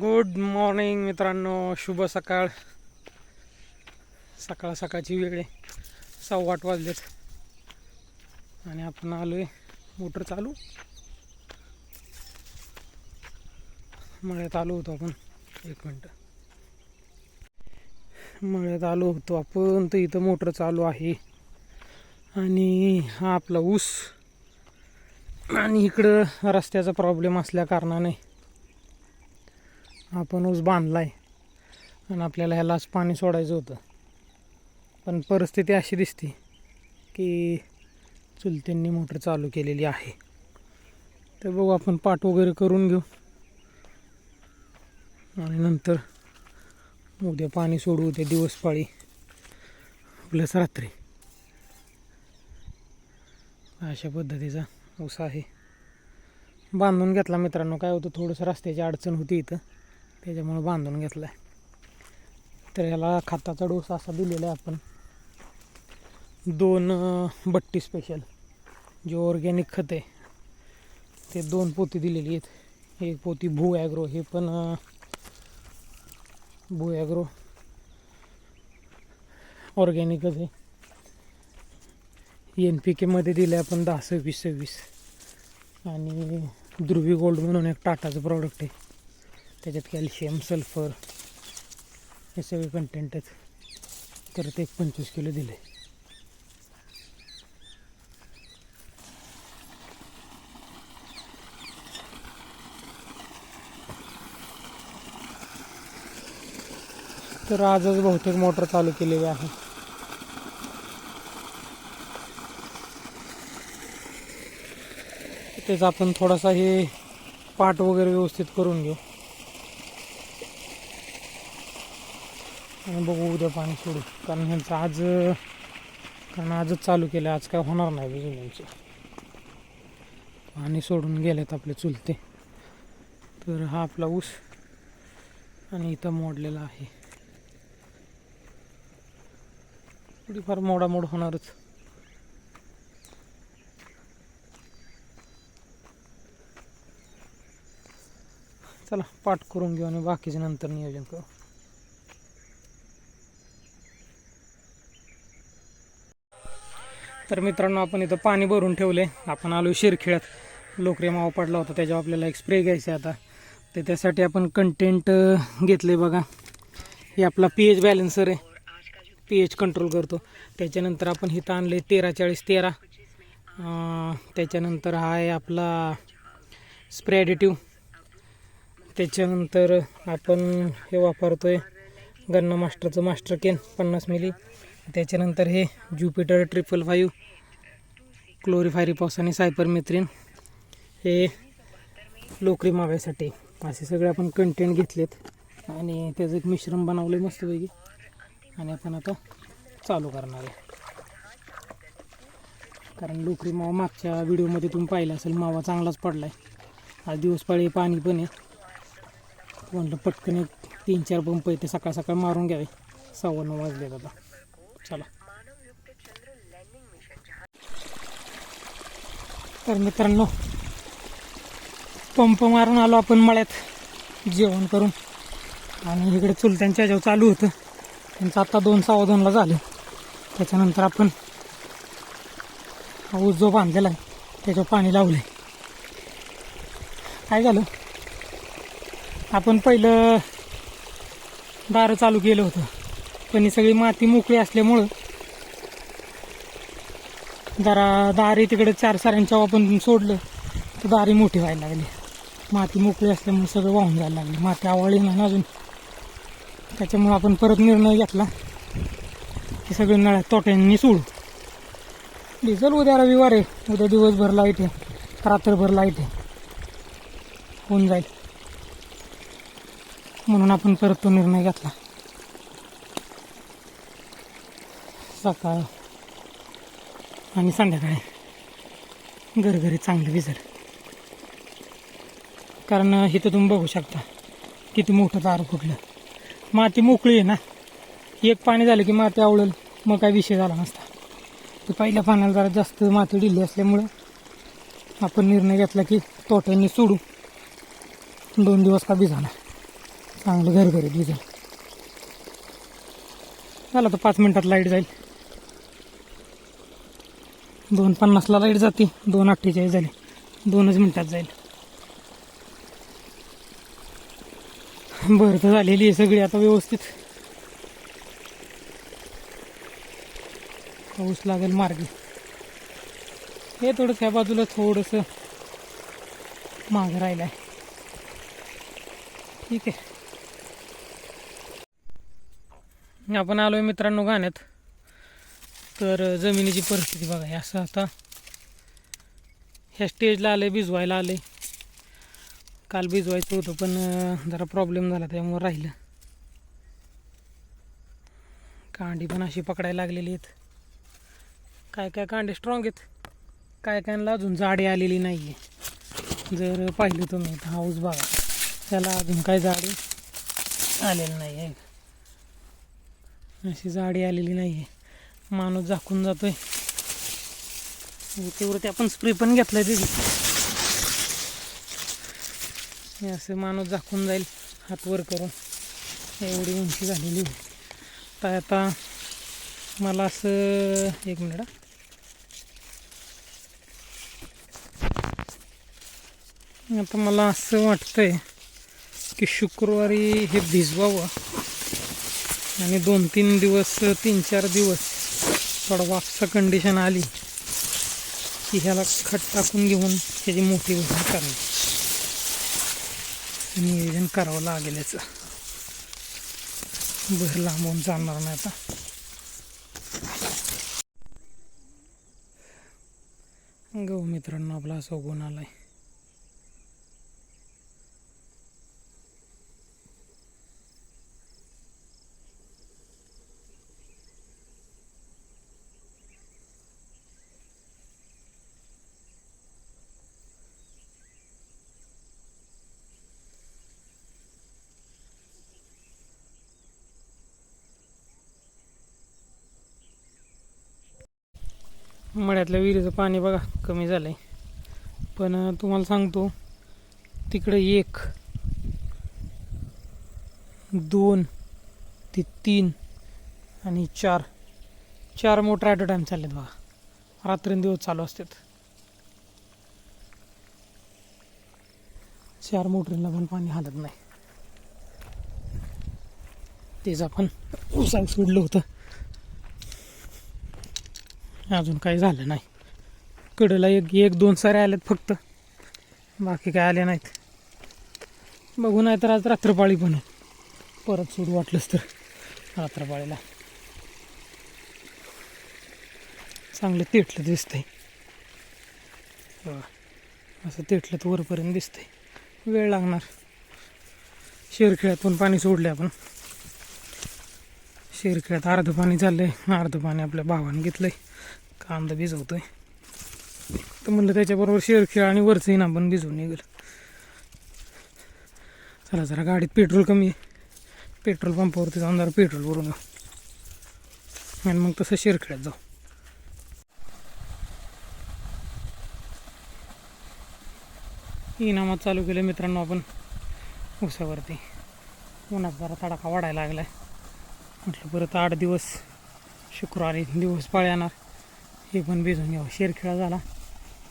Good morning मित्रांनो. शुभ सकाळ. सकाळ सकाळची वेळ आहे सव्वा आठ वाजलेत. आणि आपण आलो आहे मोटर चालू. मळ्यात आलो होतो आपण. एक मिनटं. मळ्यात आलो होतो आपण. तर इथं मोटर चालू आहे. आणि हा आपला ऊस. आणि इकडं रस्त्याचा प्रॉब्लेम असल्या कारणाने आपण ऊस बांधला आहे आणि आपल्याला ह्यालाच पाणी सोडायचं होतं. पण परिस्थिती अशी दिसते की चुलत्यांनी मोटर चालू केलेली आहे. तर बघू आपण पाठ वगैरे करून घेऊ. आणि नंतर उद्या पाणी सोडू उद्या दिवस पाळी प्लस रात्री. अशा पद्धतीचा ऊस आहे. बांधून घेतला मित्रांनो. काय होतं थोडंसं रस्त्याची अडचण होती इथं. त्याच्यामुळं बांधून घेतला आहे तर याला खताचा डोस असा दिलेला आहे आपण. दोन बट्टी स्पेशल जे ऑर्गॅनिक खत आहे ते दोन पोती दिलेली आहेत. एक पोती भू ॲग्रो हे पण भू ॲग्रो ऑर्गॅनिकच आहे. एन पी केमध्ये दिलं आहे आपण दहा सव्वीस सव्वीस. आणि ध्रुवी गोल्ड म्हणून एक टाटाचं प्रॉडक्ट आहे. त्याच्यात कॅल्शियम सल्फर हे सगळे कंटेंट आहेत. तर ते एक पंचवीस किलो दिले तर आजच बहुतेक मोटर चालू केलेली आहे. तेच आपण थोडासा हे पाट वगैरे व्यवस्थित करून घेऊ. आणि बघू उद्या पाणी सोडू. कारण ह्यांचं आज कारण आजच चालू केलं आज काय होणार नाही बिजून यांचं पाणी सोडून गेलेत आपले चुलते. तर हा आपला ऊस आणि इथं मोडलेला आहे. थोडीफार मोडामोड होणारच. चला पाठ करून घेऊ आणि बाकीचे नंतर नियोजन करू. तर मित्रांनो आपण इथं पाणी भरून ठेवले. आपण आलो शिरखेळ्यात लोकरे मावा पडला होता त्याच्यावर आपल्याला एक स्प्रे घ्यायचा आहे आता. तर त्यासाठी आपण कंटेंट घेतले बघा. हे आपला पी एच बॅलेन्सर आहे. पी एच कंट्रोल करतो. त्याच्यानंतर आपण इथं आणले तेरा चाळीस तेरा. त्याच्यानंतर हा आहे आपला स्प्रे ॲडिटिव्ह त्याच्यानंतर आपण हे वापरतो आहे गन्ना मास्टरचं मास्टर केन पन्नास मिली त्याच्यानंतर हे ज्युपिटर ट्रिपल फाईव्ह क्लोरीफायरीपॉस आणि सायपरमेथ्रिन हे लोकरी माव्यासाठी. असे सगळे आपण कंटेंट घेतलेत आणि त्याचं एक मिश्रण बनवलं आहे मस्तपैकी. आणि आपण आता चालू करणार आहे. कारण लोकरी मावा मागच्या व्हिडिओमध्ये तुम्ही पाहिलं असेल मावा चांगलाच पडला आहे आज दिवस पाळी पाणी पण आहे. म्हटलं पटकन एक तीन चार पंप इथे सकाळ सकाळ मारून घ्यावे. सव्वा नऊ वाजले आता. चला. तर मित्रांनो पंप मारून आलो आपण मळ्यात जेवण करून. आणि इकडे चुलत्यांच्या ह्याच्यावर चालू होतं. त्यांचं आता दोन सव्वा दोनला झालं. त्याच्यानंतर आपण हा ऊस जो बांधलेला आहे त्याच्यावर पाणी लावलं आहे काय झालं? आपण पहिलं दारं चालू केलं होतं. पण ही सगळी माती मोकळी असल्यामुळं जरा दारी तिकडे चार साऱ्यांच्या आपण सोडलं तर दारी मोठी व्हायला लागली. माती मोकळी असल्यामुळे सगळं वाहून जायला लागली. माती आवळली नाही ना अजून. त्याच्यामुळं आपण परत निर्णय घेतला की सगळे नळ्या तोट्यांनी सोडू. डिझेल उद्या रविवार आहे. उद्या दिवसभर लाइट आहे. रात्रभर लाइट आहे. होऊन जाईल. म्हणून आपण परत तो निर्णय घेतला. सकाळ. आणि संध्याकाळी घरघरी चांगलं विजल. कारण इथं तुम्ही बघू शकता किती मोठं दार फुटलं. माती मोकळी आहे ना. एक पाणी झालं की माती आवडेल मग काय विषय झाला नसता. तर पहिल्या पाण्याला जरा जास्त माती ढिली असल्यामुळं आपण निर्णय घेतला की तोट्यांनी सोडू. दोन दिवस का भिजाला. चांगलं घरघरीत भिजल झालं तर पाच मिनिटात लाइट जाईल. दोन पन्नासला लाइट जाते दोन अठ्ठेचाळीस झाले दोनच मिनटात जाईल. बरं तर झालेली आहे सगळी आता व्यवस्थित. पाऊस लागेल मार्गी. हे थोडंसं ह्या बाजूला थोडंसं मागं राहिलं आहे ठीक आहे. आपण आलो आहे मित्रांनो गाण्यात. तर जमिनीची परिस्थिती बघा हे असं आता ह्या स्टेजला आलं आहे भिजवायला आलं आहे काल भिजवायचं होतं पण जरा प्रॉब्लेम झाला त्यामुळं राहिलं. कांडी पण अशी पकडायला लागलेली आहेत. काय काय कांडे स्ट्रॉंग आहेत? काय कायला अजून जाडी आलेली नाही आहे जर पाहिलं तुम्ही तर हाऊस बघा त्याला अजून काय जाडी आलेली नाही आहे अशी जाडी आलेली नाही आहे माणूस झाकून जातोय. आणि आपण स्प्रे पण घेतलाय तिथे असं माणूस झाकून जाईल हात वर करून. एवढी उंची झालेली. तर आता मला असं एक मिनिट हा. आता मला असं वाटतंय की शुक्रवारी हे भिजवावं. आणि दोन तीन दिवस तीन चार दिवस थोडा वापसा कंडिशन आली की ह्याला खत टाकून घेऊन त्याची मोठी वजन करायची नियोजन करावं लागेल याचं भर लांबून चालणार नाही आता. गहू मित्रांनो आपला असं गुण आलाय. मळ्यातल्या विहिरीचं पाणी बघा कमी झालं आहे पण तुम्हाला सांगतो तिकडं एक दोन ते तीन आणि चार. चार मोटर ॲट अ टाईम चाललेत बघा. रात्रंदिवस चालू असतात. चार मोटरीला पण पाणी हालत नाही. तेच आपण उसाव सोडलं होतं. अजून काही झालं नाही. कडेला एक एक दोन सारे आल्यात फक्त. बाकी काय आले नाहीत. बघू नाही तर आज रात्रपाळी पण. आहे परत सोडू वाटलंच तर रात्रपाळीला. चांगलं तेटलं दिसतंय. असं तेटलं वरपर्यंत दिसतंय. वेळ लागणार. शेरखेळ्यात पण पाणी सोडले आपण. शिरक्यात अर्ध पाणी चाललंय अर्ध पाणी आपल्या भावाने घेतलंय. कांदा भिजवतोय. तर म्हणलं त्याच्याबरोबर शेरखेळ आणि वरचंही ना पण भिजवून निघेल. चला जरा गाडीत पेट्रोल कमी आहे. पेट्रोल पंपावरती जाऊन जरा पेट्रोल भरून जाऊ आणि मग तसं शेरखेळ्यात जाऊ. इनामात चालू केलं मित्रांनो आपण. उसावरती उन्हात जरा तडाखा वाढायला लागलाय. म्हटलं परत आठ दिवस शुक्रवारी दिवस पाळ येणार हे पण भिजून घ्यावं. शेरखेळा झाला.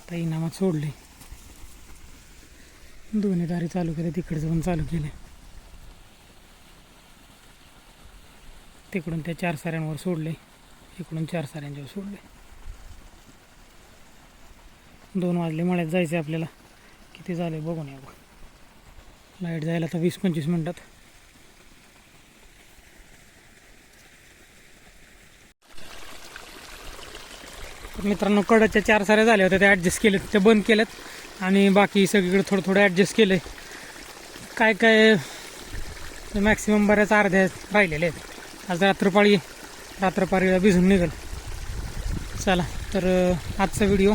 तर इनामात सोडले दोन्ही दारी चालू केले तिकडचं पण चालू केले. तिकडून त्या चार साऱ्यांवर सोडले इकडून चार साऱ्यांच्यावर सोडले दोन वाजले मळ्यात जायचे आपल्याला. किती झाले बघून या लाइट जायला तर वीस पंचवीस मिनटात. मित्रांनो कडच्या चार साऱ्या झाल्या होत्या त्या ॲडजस्ट केल्यात त्या बंद केल्यात. आणि बाकी सगळीकडे थोडं थोडं ॲडजस्ट केलं काय काय मॅक्सिमम बऱ्याच अर्ध्या राहिलेल्या आहेत. आज रात्रपाळी रात्रपाळीला भिजून निघेल. चला तर आजचा व्हिडिओ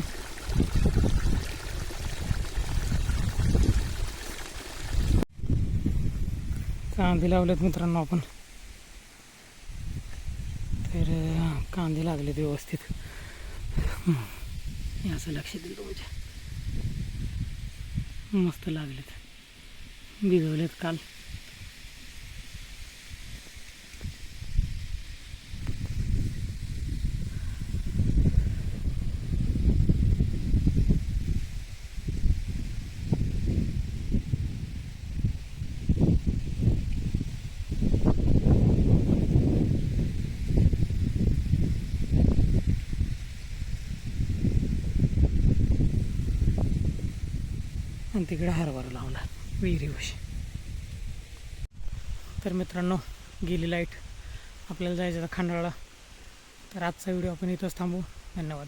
कांदे लावलेत मित्रांनो आपण. तर कांदे लागलेत व्यवस्थित. हे असं लक्ष दिलं तुमच्या. मस्त लागलेत. भिजवलेत काल. आणि तिकडे हरभरा लावला विहिरीवशी तर मित्रांनो गेली लाइट. आपल्याला जायचं आता खंडाळा तर आजचा व्हिडिओ आपण इथंच थांबू. धन्यवाद.